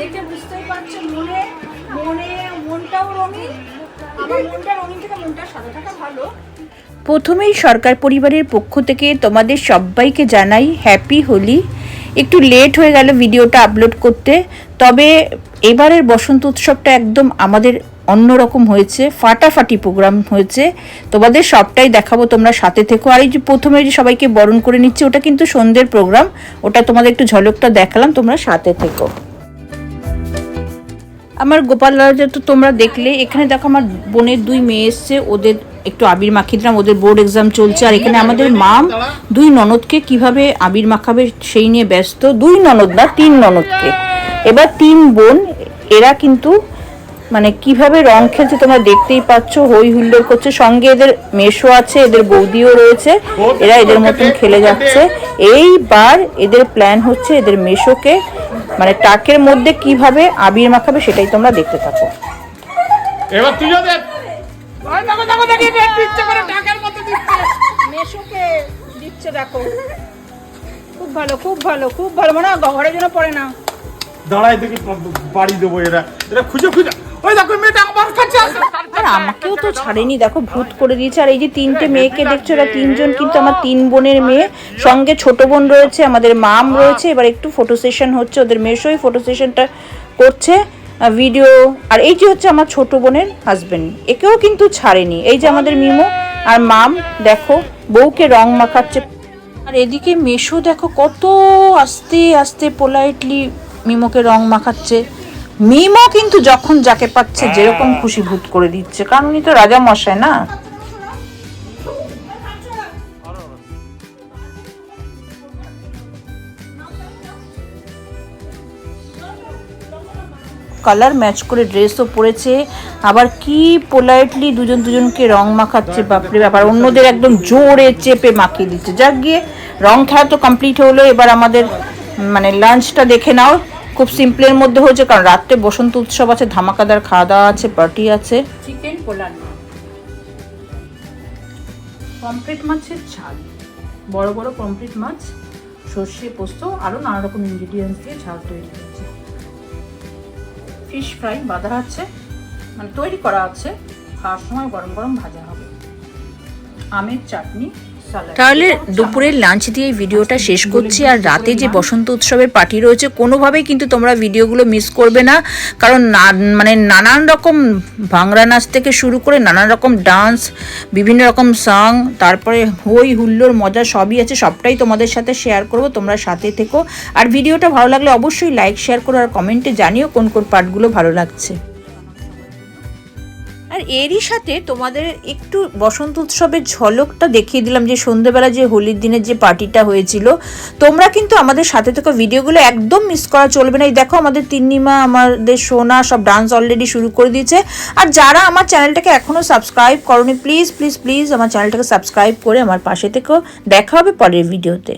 দেখে বুঝতেই পারছ মনে মনে, মনটাও রঙিন। আমার মনটা রঙিন থেকে মনটা সাদা থাকা ভালো। প্রথমেই সরকার পরিবারের পক্ষ থেকে তোমাদের সবাইকে জানাই হ্যাপি হোলি। একটু লেট হয়ে গেল ভিডিওটা আপলোড করতে, তবে এবারের বসন্ত উৎসবটা একদম আমাদের অন্যরকম হয়েছে, ফাটাফাটি প্রোগ্রাম হয়েছে। তোমাদের সবটাই দেখাবো, তোমরা সাথে থেকো। আর এই যে প্রথমে যে সবাইকে বরণ করে নিচ্ছে, ওটা কিন্তু সন্ধ্যের প্রোগ্রাম। ওটা তোমাদের একটু ঝলকটা দেখালাম, তোমরা সাথে থেকো। আমার গোপাল রাজা তো তোমরা দেখলে, এখানে দেখো আমার বোনের দুই মেয়ে এসছে, ওদের একটু আবির মাখিয়ে দিলাম, ওদের বোর্ড এক্সাম চলছে, আর এখানে আমাদের মাম দুই ননদকে কীভাবে আবির মাখাবে সেই নিয়ে ব্যস্ত, দুই ননদ না, তিন ননদকে। এবার তিন বোন, এরা কিন্তু মানে কীভাবে রং খেলছে তোমরা দেখতেই পাচ্ছ হই হুল্লোড় করছে। সঙ্গে এদের মেশো আছে এদের বৌদিও রয়েছে এরা এদের মতন খেলে যাচ্ছে। এইবার এদের প্ল্যান হচ্ছে এদের মেশোকে মানে টাকের মধ্যে কীভাবে আবির মাখাবে সেটাই তোমরা দেখতে থাকো। এবার মেশোকে দিচ্ছে দেখো। খুব ভালো খুব ভালো খুব ভালো। মনে হয় ঘরে যেন পড়ে না। দাঁড়াই দেখি বাড়ি দেবো এরা। এরা খুঁজে খুঁজে। আমাকেও তো ছাড়েনি, দেখো, ভূত করে দিয়েছে। আর এই যে তিনটে মেয়েকে দেখছ, এরা তিনজন কিন্তু আমার তিন বোনের মেয়ে। সঙ্গে ছোট বোন রয়েছে, আমাদের মাম রয়েছে। এবার একটু ফটো সেশন হচ্ছে, ওদের মেশোই ফটো সেশনটা করছে ভিডিও আর এই যে হচ্ছে আমার ছোট বোনের হাজবেন্ড একেও কিন্তু ছাড়েনি। এই যে আমাদের মিমো আর মাম, দেখো, বউকে রং মাখাচ্ছে। আর এদিকে মেশো, দেখো, কত আস্তে আস্তে পোলাইটলি মিমোকে রং মাখাচ্ছে। মিমো কিন্তু যখন যাকে পাচ্ছে যেরকম খুশি ভূত করে দিচ্ছে কারণ উনি তো রাজা মশাই না? কালার ম্যাচ করে ড্রেসও পরেছে আবার কি পোলাইটলি দুজন দুজনকে রং মাখাচ্ছে বাপরে ব্যাপার অন্যদের একদম জোরে চেপে মাখিয়ে দিচ্ছে। যাক গিয়ে রং খেলা তো কমপ্লিট হলো এবার আমাদের মানে লাঞ্চটা দেখে নাও। খুব সিম্পলের মধ্যে হয়েছে, কারণ রাত্রে বসন্ত উৎসব আছে, ধামাকাদার খাওয়া দাওয়া আছে পার্টি আছে। চিকেন পোলার পমফ্রেট মাছের ঝাল। বড় বড় পমফ্রেট মাছ, সর্ষে পোস্ত আরও নানা রকম ইনগ্রিডিয়েন্টস দিয়ে ঝাল তৈরি হয়েছে। ফিশ ফ্রাই বাঁধা আছে মানে তৈরি করা আছে, খাওয়ার সময় গরম গরম ভাজা হবে। আমের চাটনি তাহলে দুপুরের লাঞ্চ দিয়ে ভিডিওটা শেষ করছি আর রাতে যে বসন্ত উৎসবের পার্টি রয়েছে, কোনোভাবেই কিন্তু তোমরা ভিডিওগুলো মিস করবে না। কারণ মানে নানান রকম ভাংরা নাচ থেকে শুরু করে নানান রকম ডান্স বিভিন্ন রকম সং তারপরে হই হুল্লোর মজা সবই আছে, সবটাই তোমাদের সাথে শেয়ার করব, তোমরা সাথে থেকো। আর ভিডিওটা ভালো লাগলে অবশ্যই লাইক শেয়ার করো আর কমেন্টে জানিও কোন কোন পার্টগুলো ভালো লাগছে। আর এরই সাথে তোমাদের একটু বসন্ত উৎসবের ঝলকটা দেখিয়ে দিলাম, যে সন্ধেবেলা যে হোলির দিনের যে পার্টিটা হয়েছিল। তোমরা কিন্তু আমাদের সাথে থেকে ভিডিওগুলো একদম মিস করা চলবে না। এই দেখো আমাদের তিন্নিমা, আমাদের সোনা সব ডান্স অলরেডি শুরু করে দিয়েছে। আর যারা আমার চ্যানেলটাকে এখনও সাবস্ক্রাইব করনি প্লিজ প্লিজ প্লিজ আমার চ্যানেলটাকে সাবস্ক্রাইব করে আমার পাশে থেকেও দেখা হবে পরের ভিডিওতে।